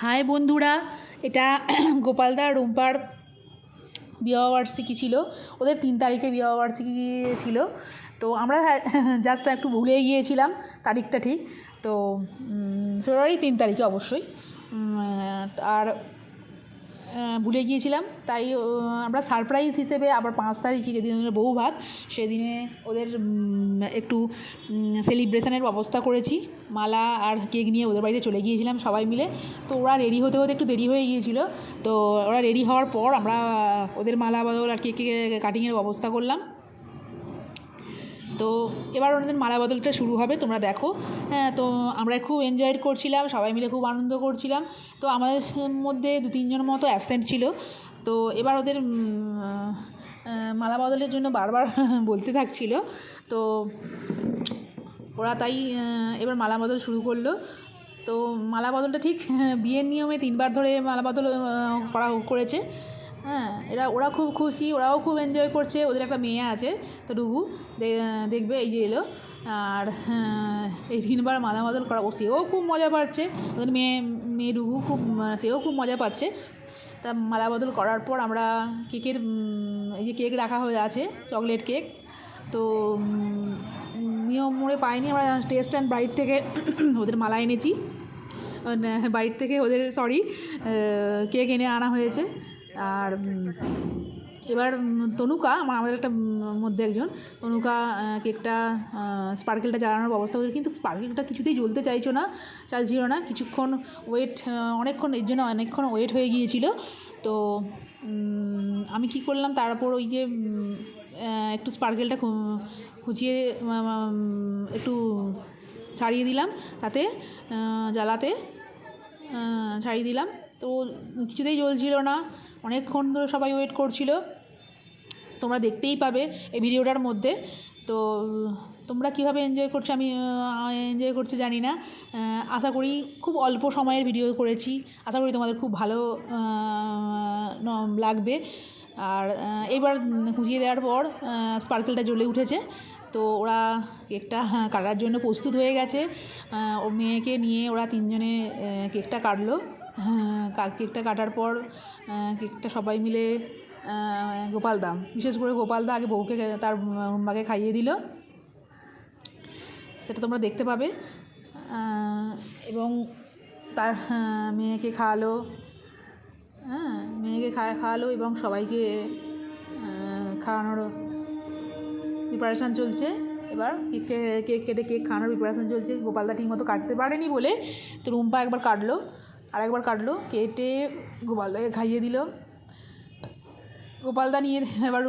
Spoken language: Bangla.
হাই বন্ধুরা, এটা গোপালদা রুম্পার বিবাহবার্ষিকী ছিল। ওদের তিন তারিখে বিবাহবার্ষিকী ছিল। তো আমরা জাস্ট একটু ভুলে গিয়েছিলাম তারিখটা ঠিক। তো ফেব্রুয়ারি তিন তারিখে অবশ্যই। আর ভুলে গিয়েছিলাম। তাই আমরা সারপ্রাইজ হিসেবে আবার পাঁচ তারিখে যেদিন ওদের বউ ভাত, সেদিনে ওদের একটু সেলিব্রেশনের ব্যবস্থা করেছি। মালা আর কেক নিয়ে ওদের বাড়িতে চলে গিয়েছিলাম সবাই মিলে। তো ওরা রেডি হতে হতে একটু দেরি হয়ে গিয়েছিল। তো ওরা রেডি হওয়ার পর আমরা ওদের মালা বদল আর কেক কাটিংয়ের ব্যবস্থা করলাম। তো এবার ওনাদের মালা বদলটা শুরু হবে, তোমরা দেখো। হ্যাঁ তো আমরা খুব এনজয় করছিলাম, সবাই মিলে খুব আনন্দ করছিলাম। তো আমাদের মধ্যে দু তিনজন মতো অ্যাবসেন্ট ছিল। তো এবার ওদের মালা বদলের জন্য বারবার বলতে থাকছিল। তো ওরা তাই এবার মালা বদল শুরু করল। তো মালা বদলটা ঠিক, বিয়ের নিয়মে তিনবার ধরে মালা বদল করা করেছে। হ্যাঁ এরা, ওরা খুব খুশি, ওরাও খুব এনজয় করছে, ওদের একটা মেয়ে আছে, তো ডুগু দেখবে, এই যে এলো, আর এই তিনবার মালা বদল করা, ও সেও খুব মজা পাচ্ছে, ওদের মেয়ে মেয়ে ডুগু খুব সেও খুব মজা পাচ্ছে, তা মালা বদল করার পর আমরা কেকের এই যে কেক রাখা হয়ে আছে, চকলেট কেক, তো নিয়ম মোড়ে পাইনি, আমরা টেস্ট অ্যান্ড বাইট থেকে ওদের মালা এনেছি বাইরে থেকে ওদের, সরি কেক এনে আনা হয়েছে আর এবার তনুকা আমার আমাদের একটা মধ্যে একজন। তনুকা কেকটা স্পার্কেলটা জ্বালানোর ব্যবস্থা করেছে। কিন্তু স্পার্কেলটা কিছুতেই জ্বলতে চাইছো না চাইছিল না। কিছুক্ষণ ওয়েট অনেকক্ষণ এর জন্য অনেকক্ষণ ওয়েট হয়ে গিয়েছিল। তো আমি কি করলাম তারপর ওই যে একটু স্পার্কেলটা খুঁচিয়ে একটু ছাড়িয়ে দিলাম। তাতে জ্বালাতে ছাড়িয়ে দিলাম। তো কিছুতেই জ্বলছিল না। অনেকক্ষণ ধরে সবাই ওয়েট করছিল। তোমরা দেখতেই পাবে এই ভিডিওটার মধ্যে। তো, তোমরা কীভাবে এনজয় করছ আমি এনজয় করছ জানি না। আশা করি খুব অল্প সময়ের ভিডিও করেছি। আশা করি তোমাদের খুব ভালো লাগবে। আর এবার খুঁজিয়ে দেওয়ার পর স্পার্কেলটা জ্বলে উঠেছে। তো ওরা কেকটা কাটার জন্য প্রস্তুত হয়ে গেছে। ও মেয়েকে নিয়ে ওরা তিনজনে কেকটা কাটলো। কেকটা কাটার পর কেকটা সবাই মিলে গোপালদা বিশেষ করে গোপালদা আগে বউকে তার মাকে খাইয়ে দিল। সেটা তোমরা দেখতে পাবে। এবং তার মেয়েকে খাওয়ালো। হ্যাঁ মেয়েকে খা- খাওয়ালো এবং সবাইকে খাওয়ানোর প্রিপারেশান চলছে। এবার কেক কেক কেটে কেক খাওয়ানোর প্রিপারেশান চলছে। গোপালদা ঠিক মতো কাটতে পারেনি বলে তো রুম্পা একবার কাটলো। আর একবার কাটলো কেটে গোপালদাকে খাইয়ে দিল। গোপালদা নিয়ে এবার